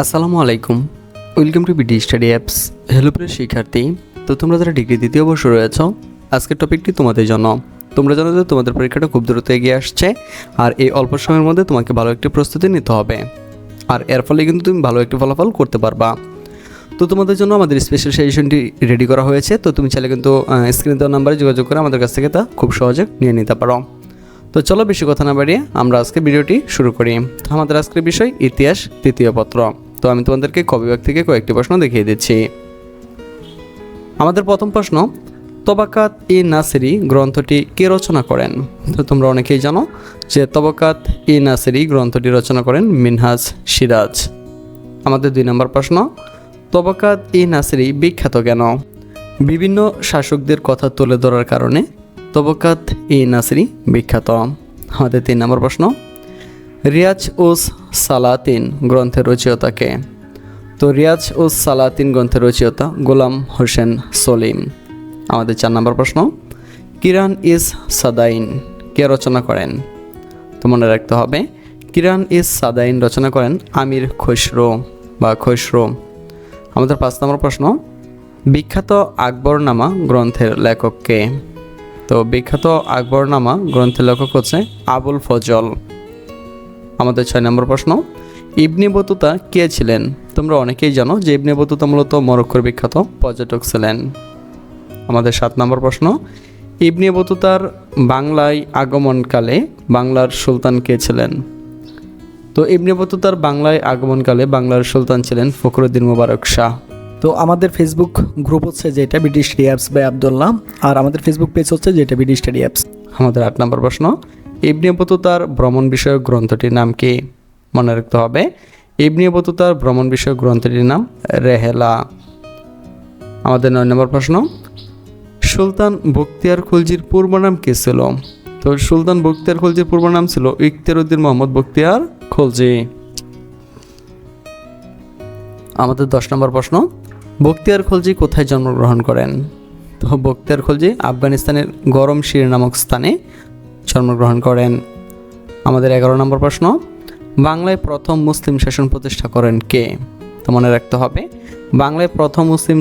আসসালামু আলাইকুম। Welcome to BD study apps hello প্রিয় শিক্ষার্থী। তো তোমরা যারা ডিগ্রি দ্বিতীয় বর্ষ রয়েছ, আজকের টপিকটি তোমাদের জন্য। তোমরা জানো যে তোমাদের পরীক্ষাটা খুব দ্রুত এগিয়ে আসছে, আর এই অল্প সময়ের মধ্যে তোমাকে ভালো একটি প্রস্তুতি নিতে হবে। আর এর ফলে কিন্তু তুমি ভালো একটি ফলাফল করতে পারবা। তো তোমাদের জন্য আমাদের স্পেশাল সাজেশনটি রেডি করা হয়েছে। তো তুমি চাইলে কিন্তু স্ক্রিনে দেওয়া নাম্বারে যোগাযোগ করে আমাদের কাছ থেকে তা খুব সহজে নিয়ে নিতে পারো। তো চলো বেশি কথা না বাড়িয়ে আমরা আজকে ভিডিওটি শুরু করি। তো আমাদের আজকের বিষয় ইতিহাস তৃতীয় পত্র। তো আমি তোমাদেরকে কবিভাগ থেকে কয়েকটি প্রশ্ন দেখিয়ে দিচ্ছি। আমাদের প্রথম প্রশ্ন, তবাকাত ই নাসিরি গ্রন্থটি কে রচনা করেন? তো তোমরা অনেকেই জানো যে তবাকাত ই নাসিরি গ্রন্থটি রচনা করেন মিনহাজ সিরাজ। আমাদের দুই নম্বর প্রশ্ন, তবাকাত ই নাসিরি বিখ্যাত কেন? বিভিন্ন শাসকদের কথা তুলে ধরার কারণে তবকাত ই নাসরি বিখ্যাত। আমাদের তিন নম্বর প্রশ্ন। রিয়াজ উস সালাতিন গ্রন্থের রচয়িতাকে তো রিয়াজ উস সালাতিন গ্রন্থের রচয়িতা গোলাম হোসেন সলিম। আমাদের চার নম্বর প্রশ্ন। কিরান ইস সাদাইন কে রচনা করেন? তো মনে রাখতে হবে, কিরান ইস সাদাইন রচনা করেন আমির খসরো বা খসরো। আমাদের পাঁচ নম্বর প্রশ্ন। বিখ্যাত আকবরনামা গ্রন্থের লেখককে তো বিখ্যাত আকবরনামা গ্রন্থে লেখক হচ্ছে আবুল ফজল। আমাদের ছয় নম্বর প্রশ্ন, ইবনে বতুতা কে ছিলেন? তোমরা অনেকেই জানো যে ইবনে বতুতা মূলত মরক্কোর বিখ্যাত পর্যটক ছিলেন। আমাদের সাত নম্বর প্রশ্ন, ইবনে বতুতার বাংলায় আগমনকালে বাংলার সুলতান কে ছিলেন? তো ইবনে বতুতার বাংলায় আগমনকালে বাংলার সুলতান ছিলেন ফখরুদ্দিন মুবারক শাহ। তো আমাদের ফেসবুক গ্রুপ হচ্ছে যেটা BD study apps by Abdullah আর আমাদের ফেসবুক পেজ হচ্ছে যেটা বিডি স্টাডি অ্যাপস আমাদের আট নম্বর প্রশ্ন, ইবনে বতুতার ভ্রমণ বিষয়ক গ্রন্থটির নাম কি? মনে রাখতে হবে, ইবনে বতুতার ভ্রমণ বিষয়ক গ্রন্থটির নাম রেহেলা। আমাদের নয় নম্বর প্রশ্ন, সুলতান বক্তিয়ার খুলজির পূর্ব নাম কি ছিল? তো সুলতান বক্তিয়ার খুলজির পূর্ব নাম ছিল ইখতিয়ার উদ্দিন মোহাম্মদ বখতিয়ার খুলজি। আমাদের দশ নম্বর প্রশ্ন বখতিয়ার খলজি কোথায় জন্মগ্রহণ করেন? তো বক্তিয়ার খলজি আফগানিস্তানের গরম শির নামক স্থানে জন্মগ্রহণ করেন। আমাদের এগারো নম্বর প্রশ্ন, বাংলায় প্রথম মুসলিম শাসন প্রতিষ্ঠা করেন কে? তো মনে রাখতে হবে, বাংলায় প্রথম মুসলিম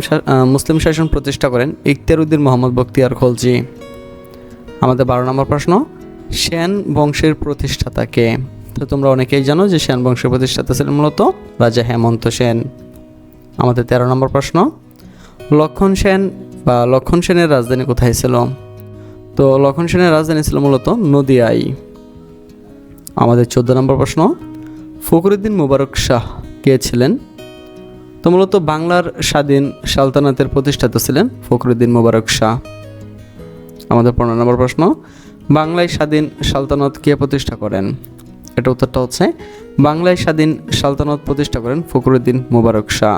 মুসলিম শাসন প্রতিষ্ঠা করেন ইখতিয়ার উদ্দিন মোহাম্মদ বক্তিয়ার খলজি। আমাদের বারো নম্বর প্রশ্ন, সেন বংশের প্রতিষ্ঠাতা কে? তো তোমরা অনেকেই জানো যে সেন বংশের প্রতিষ্ঠাতা ছিলেন মূলত রাজা হেমন্ত সেন। আমাদের তেরো নম্বর প্রশ্ন, লক্ষণ সেন বা লক্ষণ সেনের রাজধানী কোথায় ছিল? তো লক্ষণ সেনের রাজধানী ছিল মূলত নদিয়াই আমাদের চোদ্দ নম্বর প্রশ্ন, ফখরুদ্দিন মুবারক শাহ কে ছিলেন? তো মূলত বাংলার স্বাধীন সালতানাতের প্রতিষ্ঠাতা ছিলেন ফখরুদ্দিন মুবারক শাহ। আমাদের পনেরো নম্বর প্রশ্ন, বাংলায় স্বাধীন সালতানাত কে প্রতিষ্ঠা করেন? এটা উত্তরটা হচ্ছে, বাংলায় স্বাধীন সালতানাত প্রতিষ্ঠা করেন ফখরুদ্দিন মুবারক শাহ।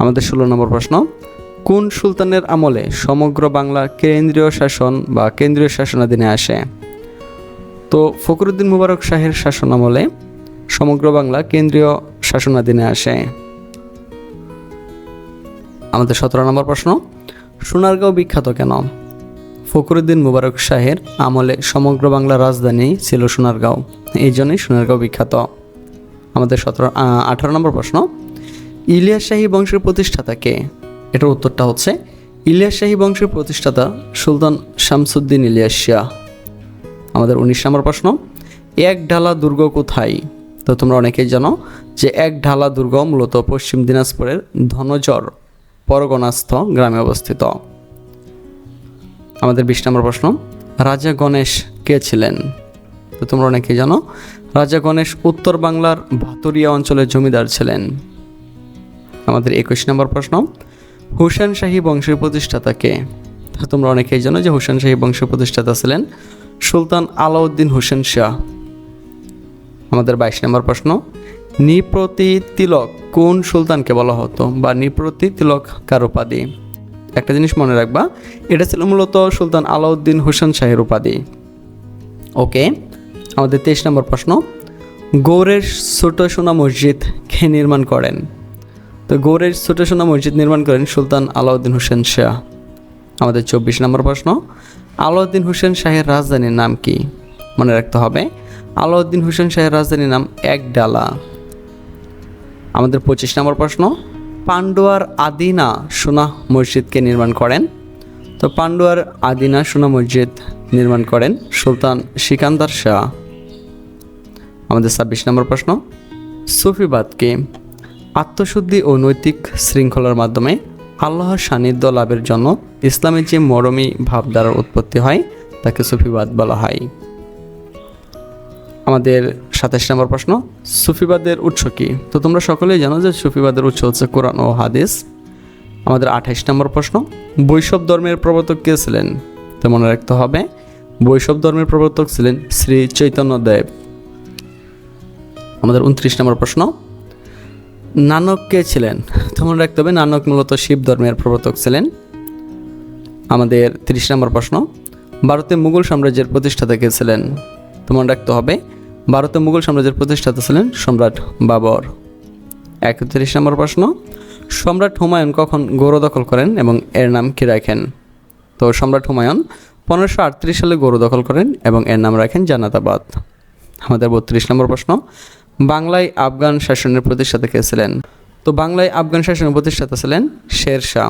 আমাদের ষোলো নম্বর প্রশ্ন, কোন সুলতানের আমলে সমগ্র বাংলা কেন্দ্রীয় শাসন বা কেন্দ্রীয় শাসনাধীনে আসে? তো ফখরুদ্দিন মুবারক শাহের শাসন আমলে সমগ্র বাংলা কেন্দ্রীয় শাসনাধীনে আসে। আমাদের সতেরো নম্বর প্রশ্ন, সোনারগাঁও বিখ্যাত কেন? ফখরুদ্দিন মুবারক শাহের আমলে সমগ্র বাংলার রাজধানী ছিল সোনারগাঁও, এই জন্যই সোনারগাঁও বিখ্যাত। আমাদের সতেরো আঠারো নম্বর প্রশ্ন ইলিয়াস শাহী বংশের প্রতিষ্ঠাতা কে এটার উত্তরটা হচ্ছে, ইলিয়াস শাহী বংশের প্রতিষ্ঠাতা সুলতান শামসুদ্দিন ইলিয়াস শাহ। আমাদের উনিশ নম্বর প্রশ্ন, এক ঢালা দুর্গ কোথায়? তো তোমরা অনেকেই জানো যে এক ঢালা দুর্গ মূলত পশ্চিম দিনাজপুরের ধনজর পরগনাস্থ গ্রামে অবস্থিত। আমাদের বিশ নম্বর প্রশ্ন, রাজা গণেশ কে ছিলেন? তো তোমরা অনেকেই জানো, রাজা গণেশ উত্তর বাংলার ভাতুরিয়া অঞ্চলের জমিদার ছিলেন। আমাদের একুশ নম্বর প্রশ্ন, হুসেন শাহী বংশের প্রতিষ্ঠাতা কে? তোমরা অনেকেই জানো যে হুসেন শাহী বংশের প্রতিষ্ঠাতা ছিলেন সুলতান আলাউদ্দিন হোসেন শাহ। আমাদের বাইশ নম্বর প্রশ্ন, নিপ্রতি তিলক কোন সুলতানকে বলা হতো বা নিপ্রতি তিলক কার উপাধি? একটা জিনিস মনে রাখবা, এটা ছিল মূলত সুলতান আলাউদ্দিন হোসেন শাহের উপাধি। ওকে, আমাদের তেইশ নম্বর প্রশ্ন, গৌরের ছোট সোনা মসজিদ কে নির্মাণ করেন? তো গৌড়ের ছোট সোনা মসজিদ নির্মাণ করেন সুলতান আলাউদ্দিন হোসেন শাহ। আমাদের চব্বিশ নম্বর প্রশ্ন, আলাউদ্দিন হোসেন শাহের রাজধানীর নাম কি? মনে রাখতে হবে, আলাউদ্দিন হোসেন শাহের রাজধানীর নাম একডালা। আমাদের পঁচিশ নম্বর প্রশ্ন পান্ডুয়ার আদিনা সোনা মসজিদকে নির্মাণ করেন। তো পান্ডুয়ার আদিনা সোনা মসজিদ নির্মাণ করেন সুলতান সিকান্দার শাহ। আমাদের ছাব্বিশ নম্বর প্রশ্ন, সুফিবাদকে আত্মশুদ্ধি ও নৈতিক শৃঙ্খলার মাধ্যমে আল্লাহর সান্নিধ্য লাভের জন্য ইসলামের যে মরমী ভাবধারার উৎপত্তি হয়, তাকে সুফিবাদ বলা হয়। আমাদের সাতাশ নম্বর প্রশ্ন, সুফিবাদের উৎস কী? তো তোমরা সকলেই জানো যে সুফিবাদের উৎস হচ্ছে কোরআন ও হাদিস। আমাদের আঠাইশ নম্বর প্রশ্ন বৈষব ধর্মের প্রবর্তক কে ছিলেন? তো মনে রাখতে হবে বৈষব ধর্মের প্রবর্তক ছিলেন শ্রী চৈতন্য দেব আমাদের উনত্রিশ নম্বর প্রশ্ন নানক কে ছিলেন? তো মনে রাখতে হবে, নানক মূলত শিব ধর্মের প্রবর্তক ছিলেন। আমাদের তিরিশ নম্বর প্রশ্ন, ভারতে মুঘল সাম্রাজ্যের প্রতিষ্ঠাতা কে ছিলেন? তো মনে রাখতে হবে, ভারতে মুঘল সাম্রাজ্যের প্রতিষ্ঠাতা ছিলেন সম্রাট বাবর। একত্রিশ নম্বর প্রশ্ন, সম্রাট হুমায়ুন কখন গৌর দখল করেন এবং এর নাম কি রাখেন? তো সম্রাট হুমায়ুন পনেরোশো আটত্রিশ সালে গৌর দখল করেন এবং এর নাম রাখেন জানাতাবাদ আমাদের বত্রিশ নম্বর প্রশ্ন বাংলায় আফগান শাসনের প্রতিষ্ঠাতা কে ছিলেন? তো বাংলায় আফগান শাসনের প্রতিষ্ঠাতা ছিলেন শের শাহ।